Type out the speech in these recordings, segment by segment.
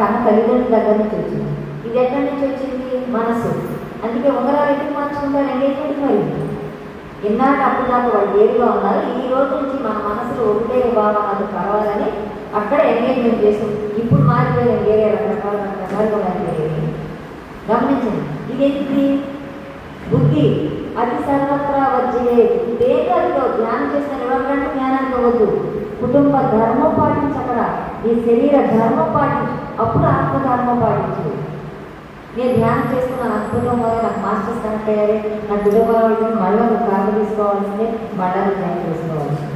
తన తల్లిదండ్రుల దగ్గర నుంచి వచ్చింది ఇది ఎక్కడి నుంచి వచ్చింది? మనసు. అందుకే ఉంగరాలు ఎందుకు మార్చుకుంటారు ఎంగేజ్మెంట్ మరి? ఇన్నాళ్ళు అప్పుడు నాకు వాళ్ళు వేరుగా ఉన్నారు. ఈ రోజు నుంచి మన మనసులో ఒకటే అది కావాలని అక్కడ ఎంగేజ్మెంట్ చేసాం ఇప్పుడు మారిపోయాం వేరే రకరకాల రకరకాలుగా మారిపోయాయి గమనించండి బుద్ధి. అది సర్వత్రా వచ్చే దేని నీ ఈ శరీర ధర్మం పాటించు. అప్పుడు ఆత్మధర్మం పాటించు. నేను ధ్యానం చేసుకున్న అద్భుతం వల్ల నాకు మాస్టర్స్ కనెక్ట్ అయ్యారు. నా కుటుంబాలు మళ్ళీ నువ్వు కాదు తీసుకోవాల్సిందే మళ్ళీ ధ్యానం చేసుకోవాల్సిందే.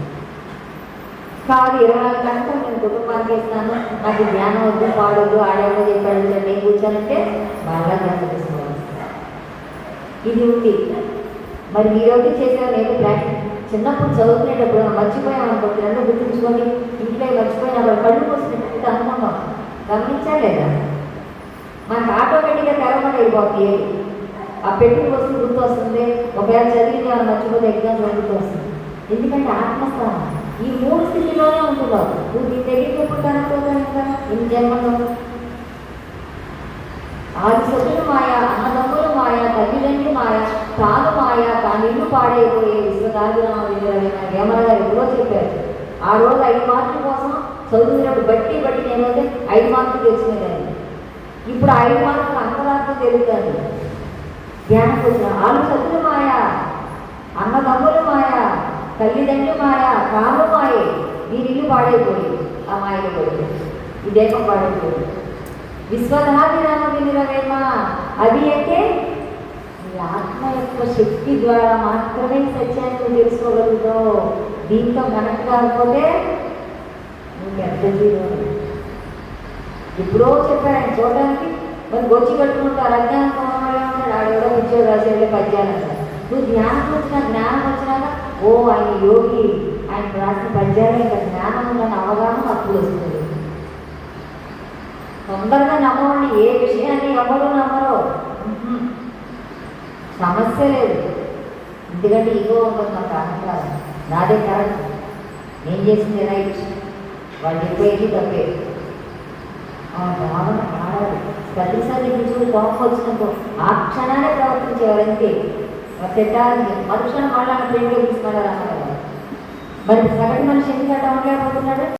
కాదు ఇరవై నాలుగు గంటలు నేను కుటుంబానికి ఇస్తాను నాకు ధ్యానం వద్దు పాడొద్దు ఆడేమో చెప్పాడు. నేను కూర్చోనంటే మళ్ళీ ధ్యానం తీసుకోవాలి ఇది ఉంది. మరి మీరోటి చేసిన నేను ప్రాక్టీస్ చిన్నప్పుడు చదువుకునేటప్పుడు మర్చిపోయాం అనుకోండి రెండు గుర్తుంచుకొని ఇంట్లో మర్చిపోయినా వాళ్ళు కళ్ళు పోసినట్టు అనుకున్నాం గమనించలేదా మనకు ఆటోమేటిక్గా తెరవడం అయిపోతుంది ఆ పెట్టి వస్తుంది గుర్తు వస్తుంది ఒకవేళ చదివింది వాళ్ళు మర్చిపోతే ఎగ్జామ్ గుర్తు వస్తుంది ఎందుకంటే ఆత్మస్థానం. ఈ మూడు స్థితిలోనే ఉంటున్నావు నువ్వు నీ దగ్గరికి ఎప్పుడు కనుక్కోతాను ఇంకా? ఇన్ని జన్మలో ఆరు సభ్యులు మాయా అన్నదమ్ములు మాయా తల్లిదండ్రులు మాయా తాను అయిపోయి పాడైపోయే విశ్వదాభిరామ వేమన గారు ఎప్పుడో చెప్పారు. ఆ రోజు ఐదు మార్కుల కోసం చదువుతున్నప్పుడు బట్టి బట్టి నేనైతే ఐదు మార్కులు తెచ్చుకునేదాన్ని. ఇప్పుడు ఐదు మార్కులు అంతరాత్మ తెలుగుతుంది ధ్యానం వచ్చిన చదువులు మాయ అన్నదమ్ములు మాయ తల్లిదండ్రులు మాయ తాను మాయే దీని ఇల్లు పాడైపోయి ఆ మాయలు పోయి ఈ దేహం పాడైపోయి విశ్వధాభిరామ వినిరవేమ అది అంటే ఆత్మ యొక్క శక్తి ద్వారా మాత్రమే సత్యాన్ని తెలుసుకోగలుగుతావు. దీంతో కనెక్ట్ కాకపోతే నువ్వు పెద్ద జీరో ఎప్పుడో చెప్పారు ఆయన చూడడానికి మరి గొచ్చి కట్టుకుంటారు అజ్ఞానం కొనవాడే ఉంటాడు ఆడెవడో ఉద్యోగ రాసేది పద్యాలు అంటారు నువ్వు జ్ఞానం వచ్చిన జ్ఞానం వచ్చినాక ఓ ఆయన యోగి ఆయన రాసిన పద్యాలు ఇంకా జ్ఞానం ఉందని అవగాహన అప్పుడు వస్తుంది తొందరగా నమ్మవండి ఏ విషయాన్ని ఎవరు నమ్మరు. సమస్య లేదు. ఎందుకంటే ఇగో ఉంటుంది నాకు అహంకారం నాదే కరెక్ట్ నేను చేసింది రైట్ వాళ్ళు చెప్పేది తప్పే. ఆ భావన ఆడాలి ప్రతిసారి చూసి కోపం వచ్చినప్పుడు ఆ క్షణాన్ని ప్రవర్తించేవారంతే తిట్టాలని మరుక్షణం వాళ్ళని ఫ్రెండ్గా తీసుకున్నాడు అన్నారు మరి సగటు మనిషి ఎందుకంటే ఉండలేకపోతున్నాడు?